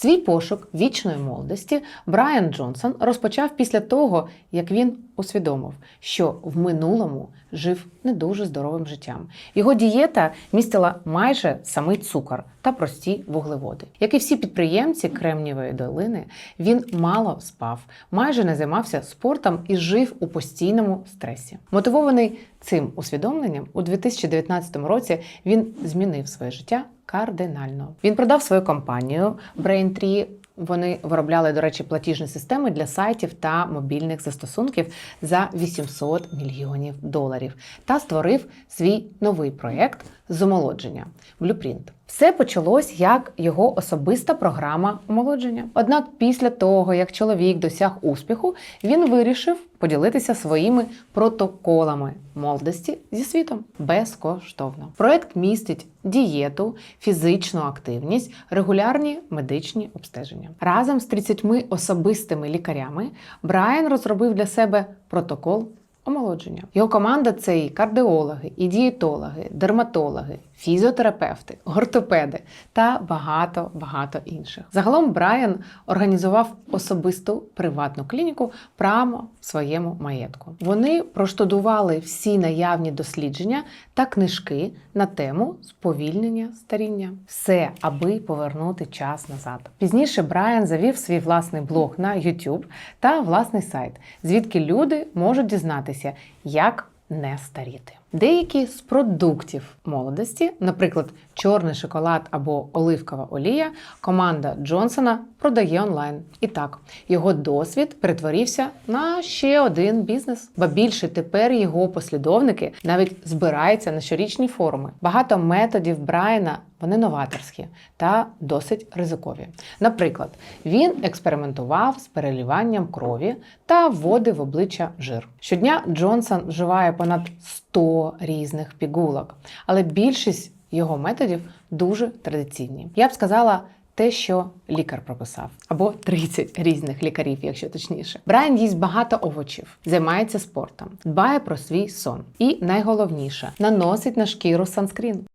Свій пошук вічної молодості Брайан Джонсон розпочав після того, як він усвідомив, що в минулому жив не дуже здоровим життям. Його дієта містила майже самий цукор та прості вуглеводи. Як і всі підприємці Кремнієвої долини, він мало спав, майже не займався спортом і жив у постійному стресі. Мотивований цим усвідомленням, у 2019 році він змінив своє життя кардинально. Він продав свою компанію Braintree. Вони виробляли, до речі, платіжні системи для сайтів та мобільних застосунків за 800 мільйонів доларів та створив свій новий проєкт з омолодження Blueprint. Все почалось як його особиста програма омолодження. Однак, після того, як чоловік досяг успіху, він вирішив поділитися своїми протоколами молодості зі світом безкоштовно. Проект містить дієту, фізичну активність, регулярні медичні обстеження. Разом з 30 особистими лікарями Брайан розробив для себе протокол омолодження. Його команда це і кардіологи, і дієтологи, дерматологи, фізіотерапевти, ортопеди та багато багато інших. Загалом Брайан організував особисту приватну клініку прямо в своєму маєтку. Вони проштудували всі наявні дослідження та книжки на тему сповільнення старіння. Все, аби повернути час назад. Пізніше Брайан завів свій власний блог на YouTube та власний сайт, звідки люди можуть дізнатися, як не старіти. Деякі з продуктів молодості, наприклад, чорний шоколад або оливкова олія, команда Джонсона продає онлайн. І так, його досвід перетворився на ще один бізнес. Ба більше тепер його послідовники навіть збираються на щорічні форуми. Багато методів Брайана вони новаторські та досить ризикові. Наприклад, він експериментував з переліванням крові та вводив в обличчя жир. Щодня Джонсон вживає понад 100 різних пігулок, але більшість його методів дуже традиційні. Я б сказала. Те, що лікар прописав, або 30 різних лікарів, якщо точніше. Брайан їсть багато овочів, займається спортом, дбає про свій сон і найголовніше наносить на шкіру санскрін.